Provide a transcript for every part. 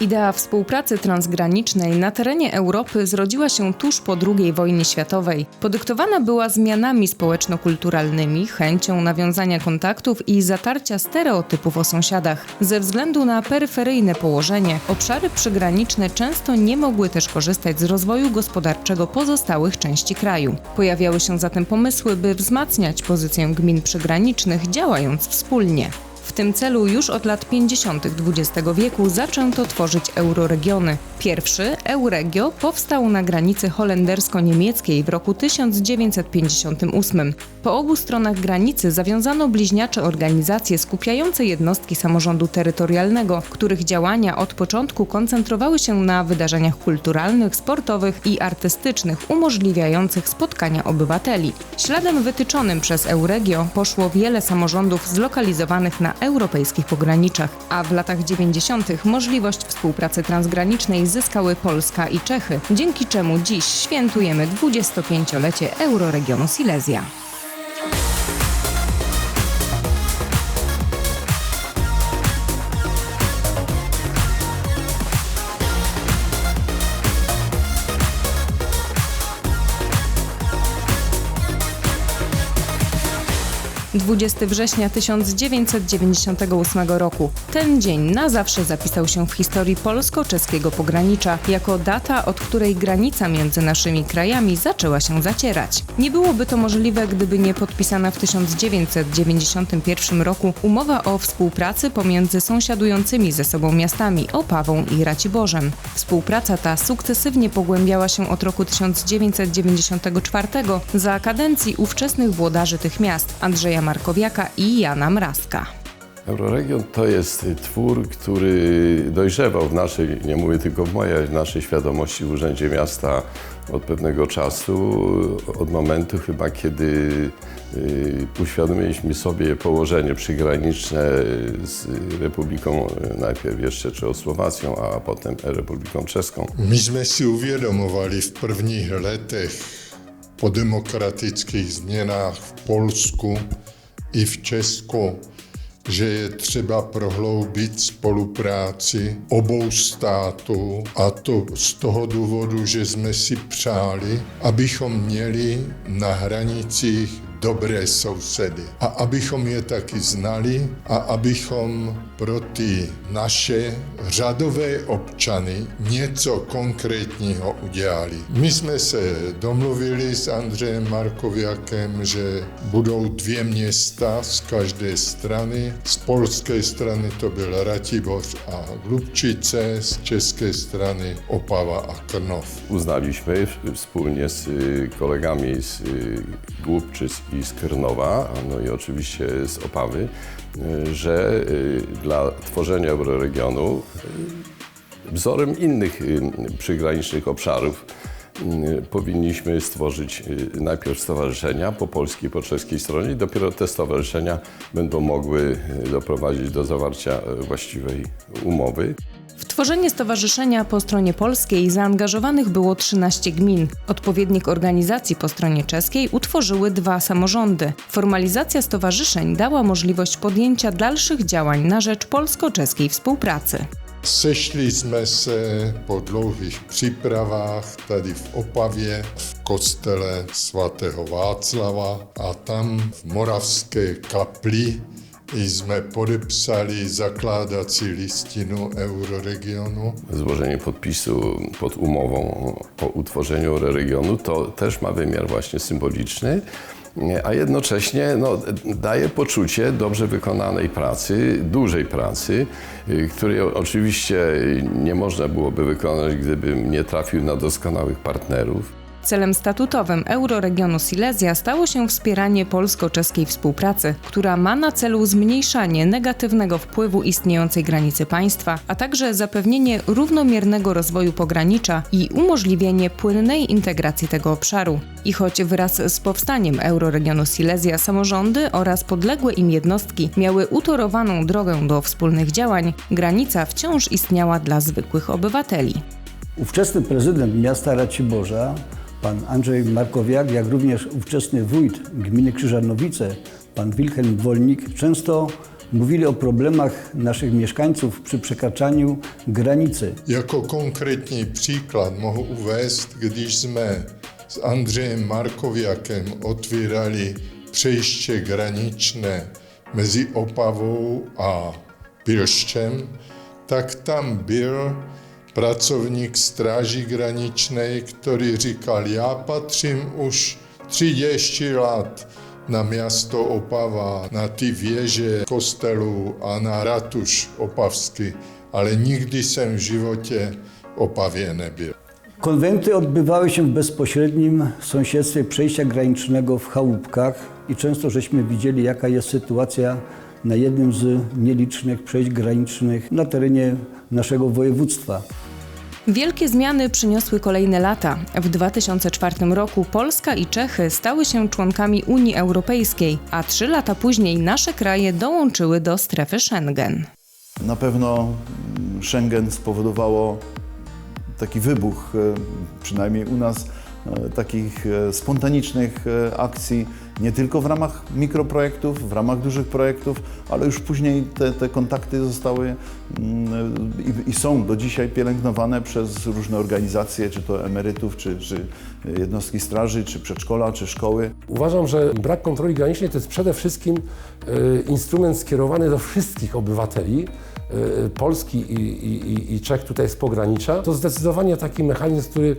Idea współpracy transgranicznej na terenie Europy zrodziła się tuż po II wojnie światowej. Podyktowana była zmianami społeczno-kulturalnymi, chęcią nawiązania kontaktów i zatarcia stereotypów o sąsiadach. Ze względu na peryferyjne położenie, obszary przygraniczne często nie mogły też korzystać z rozwoju gospodarczego pozostałych części kraju. Pojawiały się zatem pomysły, by wzmacniać pozycję gmin przygranicznych, działając wspólnie. W tym celu już od lat 50. XX wieku zaczęto tworzyć euroregiony. Pierwszy, Euregio, powstał na granicy holendersko-niemieckiej w roku 1958. Po obu stronach granicy zawiązano bliźniacze organizacje skupiające jednostki samorządu terytorialnego, których działania od początku koncentrowały się na wydarzeniach kulturalnych, sportowych i artystycznych umożliwiających spotkania obywateli. Śladem wytyczonym przez Euregio poszło wiele samorządów zlokalizowanych na europejskich pograniczach, a w latach 90. możliwość współpracy transgranicznej zyskały Polska i Czechy, dzięki czemu dziś świętujemy 25-lecie Euroregionu Silesia. – 20 września 1998 roku. Ten dzień na zawsze zapisał się w historii polsko-czeskiego pogranicza, jako data, od której granica między naszymi krajami zaczęła się zacierać. Nie byłoby to możliwe, gdyby nie podpisana w 1991 roku umowa o współpracy pomiędzy sąsiadującymi ze sobą miastami Opawą i Raciborzem. Współpraca ta sukcesywnie pogłębiała się od roku 1994 za kadencji ówczesnych włodarzy tych miast Andrzeja Markowiaka i Jana Mrazka. Euroregion to jest twór, który dojrzewał w naszej, nie mówię tylko w mojej, w naszej świadomości w Urzędzie Miasta od pewnego czasu, od momentu chyba, kiedy y, uświadomiliśmy sobie położenie przygraniczne z Republiką, najpierw jeszcze Czechosłowacją, a potem Republiką Czeską. Myśmy si uvědomovali v prvních letech po demokratických změnách v Polsku i v Česku, že je třeba prohloubit spolupráci obou států a to z toho důvodu, že jsme si přáli, abychom měli na hranicích dobré sousedy a abychom je taky znali a abychom pro ty naše řadové občany něco konkrétního udělali. My jsme se domluvili s Andřejem Markoviakem, že budou dvě města z každé strany. Z polské strany to byl Ratiboř a Lubčice, z české strany Opava a Krnov. Uznaliśmy z y, kolegami z Głubczyc i z Krnowa, no i oczywiście z Opawy, y, że y, dla tworzenia euroregionu y, wzorem innych przygranicznych obszarów powinniśmy stworzyć najpierw stowarzyszenia po polskiej po czeskiej stronie i dopiero te stowarzyszenia będą mogły doprowadzić do zawarcia właściwej umowy. W tworzenie stowarzyszenia po stronie polskiej zaangażowanych było 13 gmin. Odpowiednik organizacji po stronie czeskiej utworzyły dwa samorządy. Formalizacja stowarzyszeń dała możliwość podjęcia dalszych działań na rzecz polsko-czeskiej współpracy. Sešli jsme se po dlouhých přípravách tady v Opavě v kostele svatého Václava a tam v Moravské kapli jsme podepsali zakládací listinu Euroregionu. złożenie podpisu pod umową o utworzeniu regionu, to też ma wymiar właśnie symboliczny, a jednocześnie no, daje poczucie dobrze wykonanej pracy, dużej pracy, y, której oczywiście nie można byłoby wykonać, gdybym nie trafił na doskonałych partnerów. Celem statutowym Euroregionu Silesia stało się wspieranie polsko-czeskiej współpracy, która ma na celu zmniejszanie negatywnego wpływu istniejącej granicy państwa, a także zapewnienie równomiernego rozwoju pogranicza i umożliwienie płynnej integracji tego obszaru. I choć wraz z powstaniem Euroregionu Silesia samorządy oraz podległe im jednostki miały utorowaną drogę do wspólnych działań, granica wciąż istniała dla zwykłych obywateli. Ówczesny prezydent miasta Raciborza, pan Andrzej Markowiak, jak również ówczesny wójt gminy Krzyżanowice, pan Wilhelm Wolnik, często Mówili o problemach naszych mieszkańców przy przekraczaniu granicy. Jako konkrétní příklad mohu uvést, když jsme s Andřejem Markoviakem otvírali přejště graničné mezi Opavou a Pilštěm, tak tam byl pracovník stráži graničnej, který říkal, já patřím už 30 let na miasto Opava, na ty věže kostelu a na ratuš opavský, ale nikdy jsem v životě v Opavě nebyl. Konwenty odbywały się w bezpośrednim sąsiedztwie przejścia granicznego w Chałupkach i często żeśmy widzieli, jaka jest sytuacja na jednym z nielicznych przejść granicznych na terenie naszego województwa. Wielkie zmiany przyniosły kolejne lata. W 2004 roku Polska i Czechy stały się członkami Unii Europejskiej, a trzy lata później nasze kraje dołączyły do strefy Schengen. Na pewno Schengen spowodowało taki wybuch, e, przynajmniej u nas, e, takich e, spontanicznych akcji, nie tylko w ramach mikroprojektów, w ramach dużych projektów, ale już później te, te kontakty zostały mm, i, i są do dzisiaj pielęgnowane przez różne organizacje, czy to emerytów, czy, czy jednostki straży, czy przedszkola, czy szkoły. Uważam, że brak kontroli granicznej to jest przede wszystkim e, instrument skierowany do wszystkich obywateli e, Polski i, i, i- Czech tutaj z pogranicza. To zdecydowanie taki mechanizm, który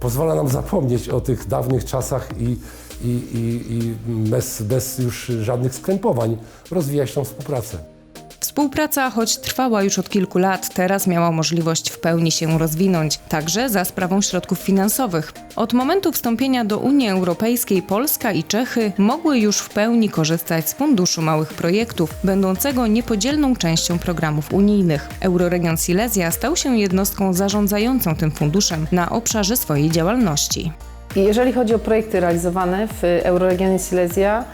pozwala nam zapomnieć o tych dawnych czasach i, i, i, i bez, bez już żadnych skrępowań rozwijać tą współpracę. Współpraca, choć trwała już od kilku lat, teraz miała możliwość w pełni się rozwinąć, także za sprawą środków finansowych. Od momentu wstąpienia do Unii Europejskiej Polska i Czechy mogły już w pełni korzystać z Funduszu Małych Projektów, będącego niepodzielną częścią programów unijnych. Euroregion Silesia stał się jednostką zarządzającą tym funduszem na obszarze swojej działalności. Jeżeli chodzi o projekty realizowane w Euroregionie Silesia,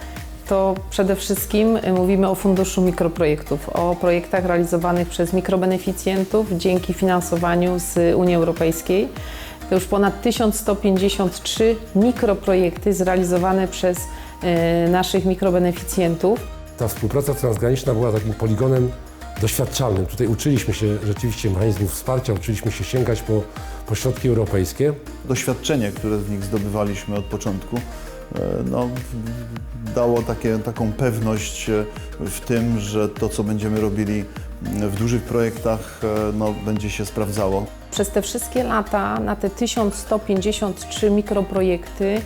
to przede wszystkim y, mówimy o Funduszu Mikroprojektów, o projektach realizowanych przez mikrobeneficjentów dzięki finansowaniu z Unii Europejskiej. To już ponad 1153 mikroprojekty zrealizowane przez y, naszych mikrobeneficjentów. Ta współpraca transgraniczna była takim poligonem doświadczalnym. Tutaj uczyliśmy się rzeczywiście mechanizmów wsparcia, uczyliśmy się sięgać po, po środki europejskie. doświadczenie, które w nich zdobywaliśmy od początku, no, w- dało takie, taką pewność e, w tym, że to, co będziemy robili mm, w dużych projektach, e, no, będzie się sprawdzało. Przez te wszystkie lata na te 1153 mikroprojekty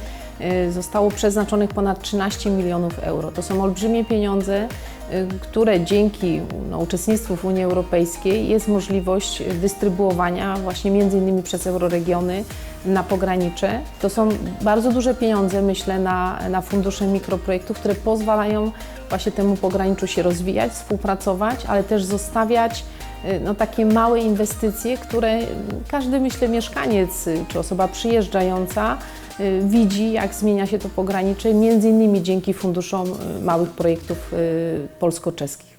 zostało przeznaczonych ponad 13 milionów euro. To są olbrzymie pieniądze, y, które dzięki no, uczestnictwu w Unii Europejskiej jest możliwość dystrybuowania właśnie między innymi przez euroregiony na pogranicze. To są bardzo duże pieniądze, myślę, na, na fundusze mikroprojektów, które pozwalają właśnie temu pograniczu się rozwijać, współpracować, ale też zostawiać y, no, takie małe inwestycje, które każdy, myślę, mieszkaniec y, czy osoba przyjeżdżająca y, widzi, jak zmienia się to pogranicze, między innymi dzięki funduszom y, małych projektów y, polsko-czeskich.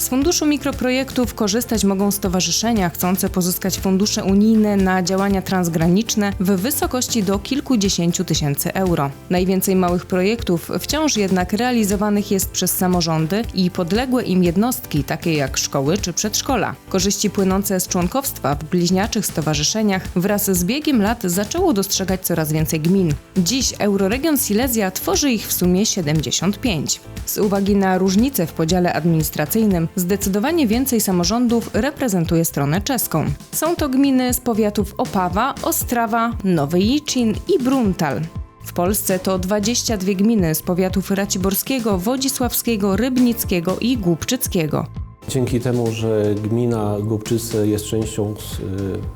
Z funduszu mikroprojektów korzystać mogą stowarzyszenia chcące pozyskać fundusze unijne na działania transgraniczne w wysokości do kilkudziesięciu tysięcy euro. Najwięcej małych projektów wciąż jednak realizowanych jest przez samorządy i podległe im jednostki, takie jak szkoły czy przedszkola. Korzyści płynące z członkowstwa w bliźniaczych stowarzyszeniach wraz z biegiem lat zaczęło dostrzegać coraz więcej gmin. Dziś Euroregion Silesia tworzy ich w sumie 75. Z uwagi na różnice w podziale administracyjnym, zdecydowanie więcej samorządów reprezentuje stronę czeską. Są to gminy z powiatów Opawa, Ostrawa, Nowy Jiczyn i Bruntal. W Polsce to 22 gminy z powiatów Raciborskiego, Wodzisławskiego, Rybnickiego i Głubczyckiego. Dzięki temu, że gmina Głubczyce jest częścią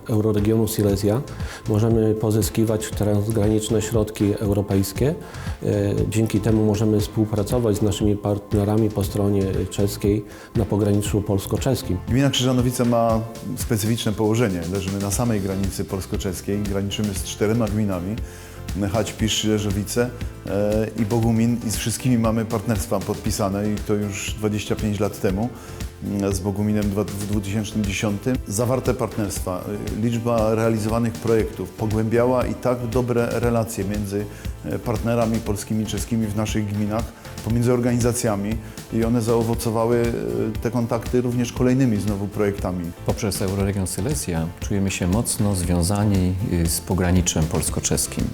y, euroregionu Silesia, możemy pozyskiwać transgraniczne środki europejskie. Y, Dzięki temu możemy współpracować z naszymi partnerami po stronie czeskiej na pograniczu polsko-czeskim. Gmina Krzyżanowice ma specyficzne położenie. Leżymy na samej granicy polsko-czeskiej, graniczymy z czterema gminami. Chać, Pisz, Leżowice e, i Bogumin i z wszystkimi mamy partnerstwa podpisane i to już 25 lat temu z Boguminem w 2010. Zawarte partnerstwa, y, liczba realizowanych projektów pogłębiała i tak dobre relacje między e, partnerami polskimi i czeskimi w naszych gminach pomiędzy organizacjami i one zaowocowały e, te kontakty również kolejnymi znowu projektami. Poprzez Euroregion Silesia czujemy się mocno związani y, z pograniczem polsko-czeskim.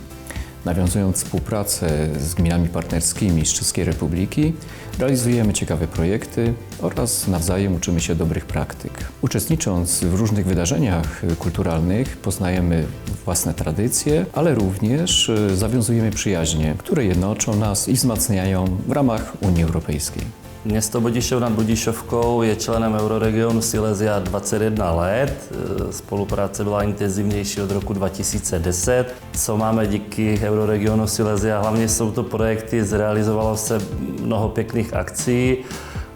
Nawiązując współpracę z gminami partnerskimi z Czeskiej Republiki, realizujemy ciekawe projekty oraz nawzajem uczymy się dobrych praktyk. Uczestnicząc w różnych wydarzeniach kulturalnych, poznajemy własne tradycje, ale również zawiązujemy przyjaźnie, które jednoczą nas i wzmacniają w ramach Unii Europejskiej. Město Budišov nad Budišovkou je členem Euroregionu Silesia 21 let. E, Spolupráce byla intenzivnější od roku 2010. Co máme díky Euroregionu Silesia? Hlavně jsou to projekty, zrealizovalo se mnoho pěkných akcí,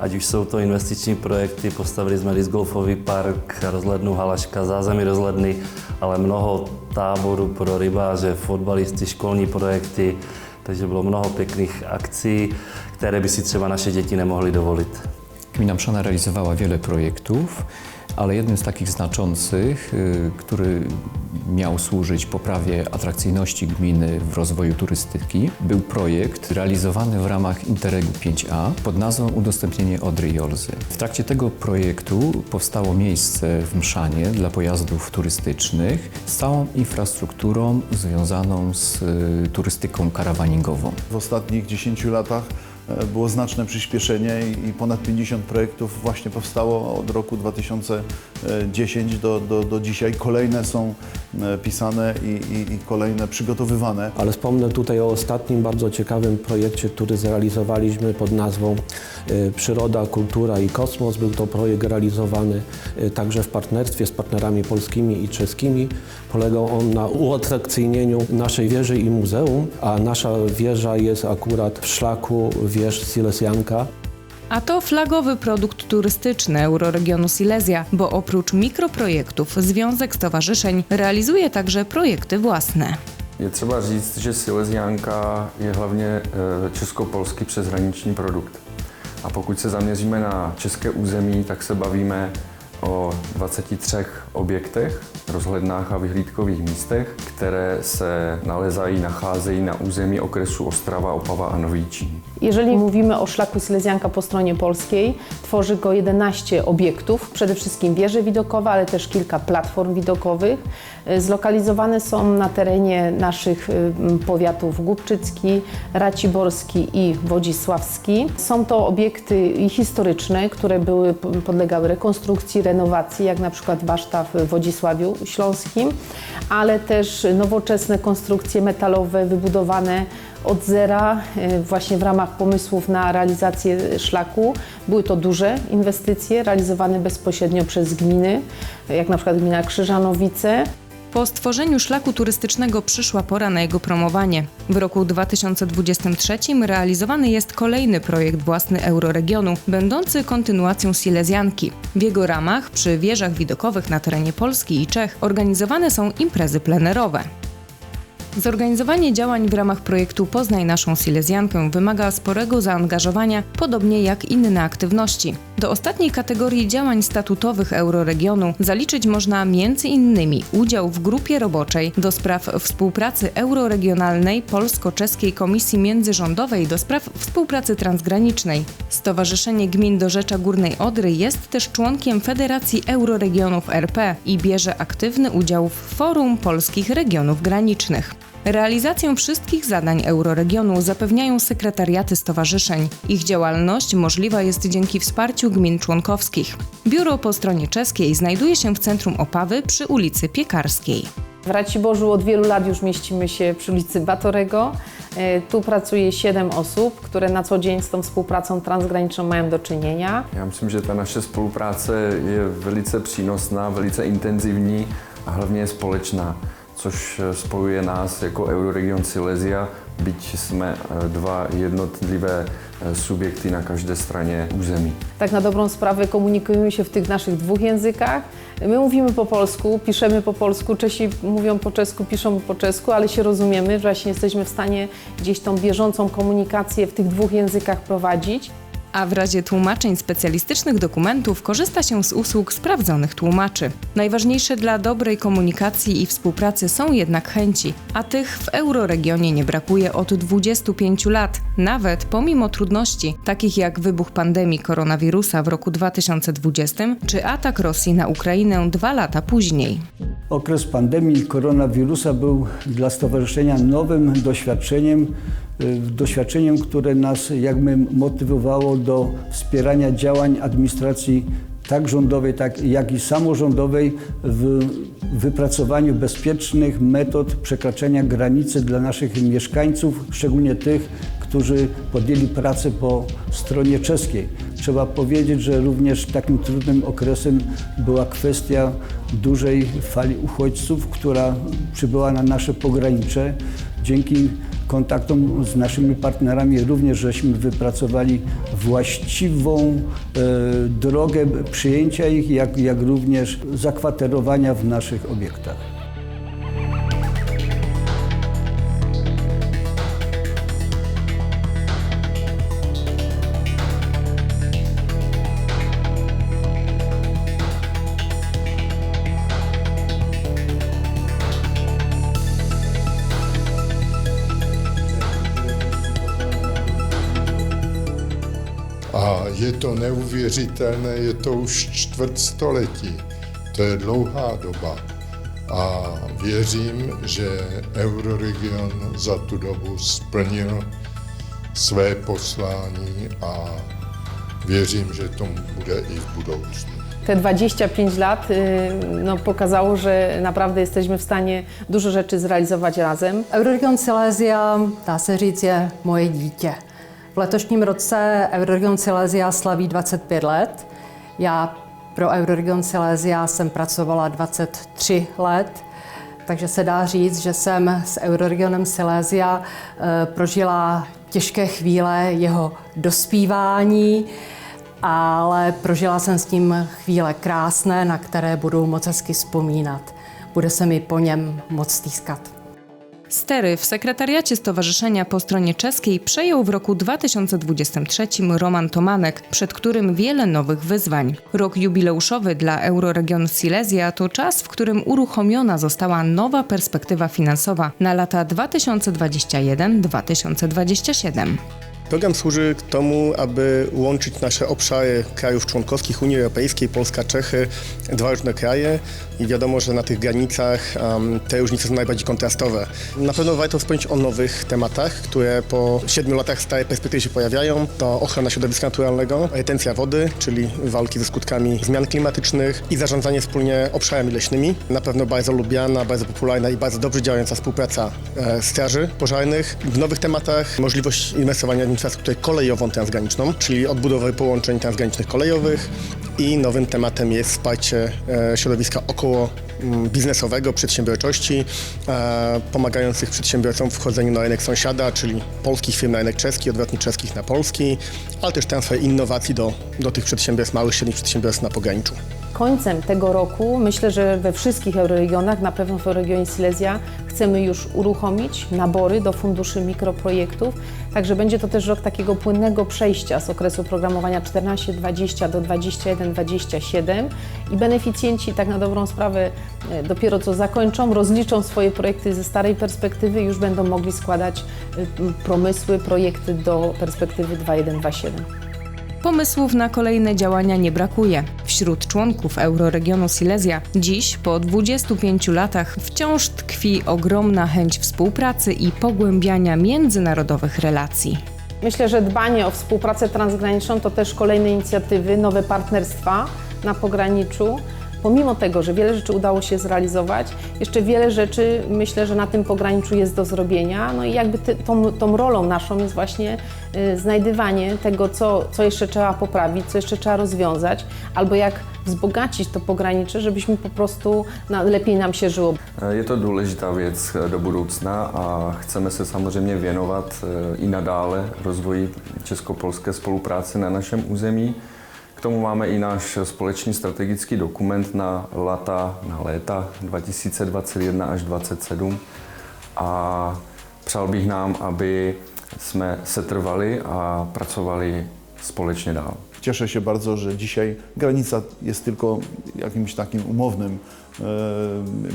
ať už jsou to investiční projekty, postavili jsme discgolfový park, rozhlednu Halaška, zázemí rozhledny, ale mnoho táborů pro rybáře, fotbalisty, školní projekty, takže bylo mnoho pěkných akcí, které by si třeba naše děti nemohly dovolit. Gmina Mszana realizowała wiele projektów, ale jednym z takich znaczących, y, który miał służyć poprawie atrakcyjności gminy w rozwoju turystyki, był projekt realizowany w ramach Interregu 5A pod nazwą Udostępnienie Odry i Olzy. W trakcie tego projektu powstało miejsce w Mszanie dla pojazdów turystycznych z całą infrastrukturą związaną z y, turystyką karawaningową. W ostatnich 10 latach było znaczne przyspieszenie i ponad 50 projektów właśnie powstało od roku 2010 do, do, do dzisiaj. Kolejne są e, pisane i, i, i kolejne przygotowywane. Ale wspomnę tutaj o ostatnim bardzo ciekawym projekcie, który zrealizowaliśmy pod nazwą y, Przyroda, Kultura i Kosmos. Był to projekt realizowany także w partnerstwie z partnerami polskimi i czeskimi. Polegał on na uatrakcyjnieniu naszej wieży i muzeum, a nasza wieża jest akurat w szlaku wież Silesianka. A to flagowy produkt turystyczny Euroregionu Silesia, bo oprócz mikroprojektów Związek Stowarzyszeń realizuje także projekty własne. Je třeba říct, že Silesiánka je hlavně eh, česko-polský přeshraniční produkt. A pokud se zaměříme na české území, tak se bavíme o 23 objektech, rozhlednách a vyhlídkových místech, které se nalezají, nacházejí na území okresu Ostrava, Opava a. Jeżeli mówimy o szlaku Silesianka po stronie polskiej, tworzy go 11 obiektów, przede wszystkim wieże widokowe, ale też kilka platform widokowych. Y, Zlokalizowane są na terenie naszych m, powiatów Głubczycki, Raciborski i Wodzisławski. Są to obiekty historyczne, które były podlegały rekonstrukcji, renowacji, jak na przykład Baszta w Wodzisławiu Śląskim, ale też nowoczesne konstrukcje metalowe wybudowane od zera y, właśnie w ramach pomysłów na realizację szlaku. Były to duże inwestycje realizowane bezpośrednio przez gminy, jak na przykład gmina Krzyżanowice. Po stworzeniu szlaku turystycznego przyszła pora na jego promowanie. W roku 2023 realizowany jest kolejny projekt własny Euroregionu, będący kontynuacją Silesianki. W jego ramach przy wieżach widokowych na terenie Polski i Czech organizowane są imprezy plenerowe. Zorganizowanie działań w ramach projektu Poznaj naszą Silesiankę wymaga sporego zaangażowania, podobnie jak inne aktywności. Do ostatniej kategorii działań statutowych Euroregionu zaliczyć można m.in. udział w grupie roboczej do spraw współpracy euroregionalnej Polsko-Czeskiej Komisji Międzyrządowej do spraw współpracy transgranicznej. Stowarzyszenie Gmin do Rzecza Górnej Odry jest też członkiem Federacji Euroregionów RP i bierze aktywny udział w Forum Polskich Regionów Granicznych. Realizację wszystkich zadań Euroregionu zapewniają sekretariaty stowarzyszeń. Ich działalność możliwa jest dzięki wsparciu gmin członkowskich. Biuro po stronie czeskiej znajduje się w centrum Opawy przy ulicy Piekarskiej. W Raciborzu od wielu lat już mieścimy się przy ulicy Batorego. E, Tu pracuje 7 osób, które na co dzień z tą współpracą transgraniczną mają do czynienia. Já myslím, že ta naše spolupráce je velice přínosná, velice intenzivní a je společná, což eh, spojuje nás jako Euroregion Silesia, byť jsme eh, dva jednotlivé eh, subjekty na každé straně území. Tak na dobrą sprawę komunikujemy się w tych naszych dwóch językach. My mówimy po polsku, piszemy po polsku, Czesi mówią po czesku, piszą po czesku, ale się rozumiemy, właśnie jesteśmy w stanie gdzieś tą bieżącą komunikację w tych dwóch językach prowadzić. A w razie tłumaczeń specjalistycznych dokumentów korzysta się z usług sprawdzonych tłumaczy. Najważniejsze dla dobrej komunikacji i współpracy są jednak chęci, a tych w euroregionie nie brakuje od 25 lat, nawet pomimo trudności, takich jak wybuch pandemii koronawirusa w roku 2020 czy atak Rosji na Ukrainę dwa lata później. Okres pandemii koronawirusa był dla stowarzyszenia nowym doświadczeniem, doświadczeniem, które nas jakby motywowało do wspierania działań administracji tak rządowej, tak, jak i samorządowej w wypracowaniu bezpiecznych metod przekraczania granicy dla naszych mieszkańców, szczególnie tych, którzy podjęli pracę po stronie czeskiej. Trzeba powiedzieć, że również takim trudnym okresem była kwestia dużej fali uchodźców, która przybyła na nasze pogranicze. Dzięki kontaktom z naszymi partnerami również żeśmy wypracowali właściwą e, drogę przyjęcia ich, jak, jak również zakwaterowania w naszych obiektach. Neuvěřitelné, je to už čtvrt století. To je dlouhá doba. A věřím, že Euroregion za tu dobu splnil své poslání a věřím, že tomu bude i v budoucnu. Te 25 lat y, no, pokazało, że naprawdę jesteśmy w stanie dużo rzeczy zrealizować razem. Euroregion Silesia, dá se říct, je moje dítě. V letošním roce Euroregion Silesia slaví 25 let. Já pro Euroregion Silesia jsem pracovala 23 let, takže se dá říct, že jsem s Euroregionem Silesia eh, prožila těžké chvíle jeho dospívání, ale prožila jsem s tím chvíle krásné, na které budu moc hezky vzpomínat. Bude se mi po něm moc stýskat. Stery w sekretariacie stowarzyszenia po stronie czeskiej przejął w roku 2023 Roman Tomanek, przed którym wiele nowych wyzwań. Rok jubileuszowy dla Euroregionu Silesia to czas, w którym uruchomiona została nowa perspektywa finansowa na lata 2021-2027. Program służy temu, aby łączyć nasze obszary krajów członkowskich Unii Europejskiej, Polska, Czechy, dwa różne kraje i wiadomo, że na tych granicach um, te różnice są najbardziej kontrastowe. Na pewno warto wspomnieć o nowych tematach, które po siedmiu latach stałej perspektywy się pojawiają. To ochrona środowiska naturalnego, retencja wody, czyli walki ze skutkami zmian klimatycznych i zarządzanie wspólnie obszarami leśnymi. Na pewno bardzo lubiana, bardzo popularna i bardzo dobrze działająca współpraca e, straży pożarnych. W nowych tematach możliwość inwestowania w infrastrukturę kolejową transgraniczną, czyli odbudowę połączeń transgranicznych kolejowych i nowym tematem jest wsparcie e, środowiska około biznesowego, przedsiębiorczości, e, pomagających przedsiębiorcom w wchodzeniu na rynek sąsiada, czyli polskich firm na rynek czeski, odwrotnie czeskich na polski, ale też transfer innowacji do, do tych przedsiębiorstw, małych, średnich przedsiębiorstw na pograniczu. Końcem tego roku myślę, że we wszystkich euroregionach, na pewno w regionie Silesia, chcemy już uruchomić nabory do funduszy mikroprojektów. Także będzie to też rok takiego płynnego przejścia z okresu programowania 14-20 do 21-27 i beneficjenci tak na dobrą sprawę dopiero co zakończą, rozliczą swoje projekty ze starej perspektywy i już będą mogli składać e, promysły, projekty do perspektywy 21-27. Pomysłów na kolejne działania nie brakuje. Wśród członków Euroregionu Silesia dziś, po 25 latach, wciąż tkwi ogromna chęć współpracy i pogłębiania międzynarodowych relacji. Myślę, że dbanie o współpracę transgraniczną to też kolejne inicjatywy, nowe partnerstwa na pograniczu. Pomimo tego, że wiele rzeczy udało się zrealizować, jeszcze wiele rzeczy myślę, że na tym pograniczu jest do zrobienia. No i jakby ty, tą, tą rolą naszą jest właśnie y, znajdywanie tego, co, co jeszcze trzeba poprawić, co jeszcze trzeba rozwiązać, albo jak wzbogacić to pogranicze, żebyśmy po prostu na, lepiej nam się żyło. Je to důležitá věc do budoucna a chceme se samozřejmě věnovat eh, i nadále rozvoji česko-polské spolupráce na našem území. Tomu máme i náš společný strategický dokument na lata, na léta 2021 až 2027 a přál bych nám, aby jsme setrvali a pracovali společně dál. Cieszę się bardzo, że dzisiaj granica jest tylko jakimś takim umownym e,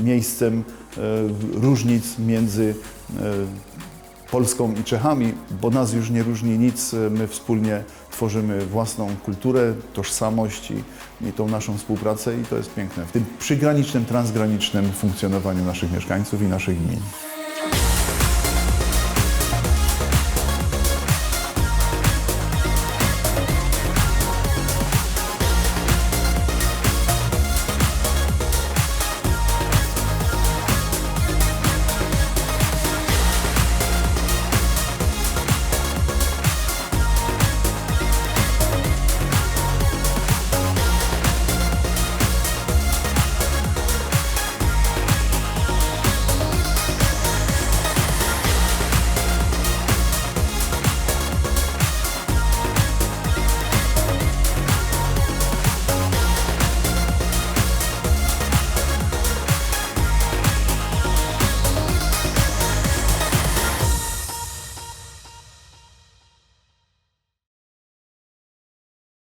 miejscem e, różnic między e, Polską i Czechami, bo nas już nie różni nic. My wspólnie tworzymy własną kulturę, tożsamość i, i tą naszą współpracę i to jest piękne w tym przygranicznym, transgranicznym funkcjonowaniu naszych mieszkańców i naszych gmin.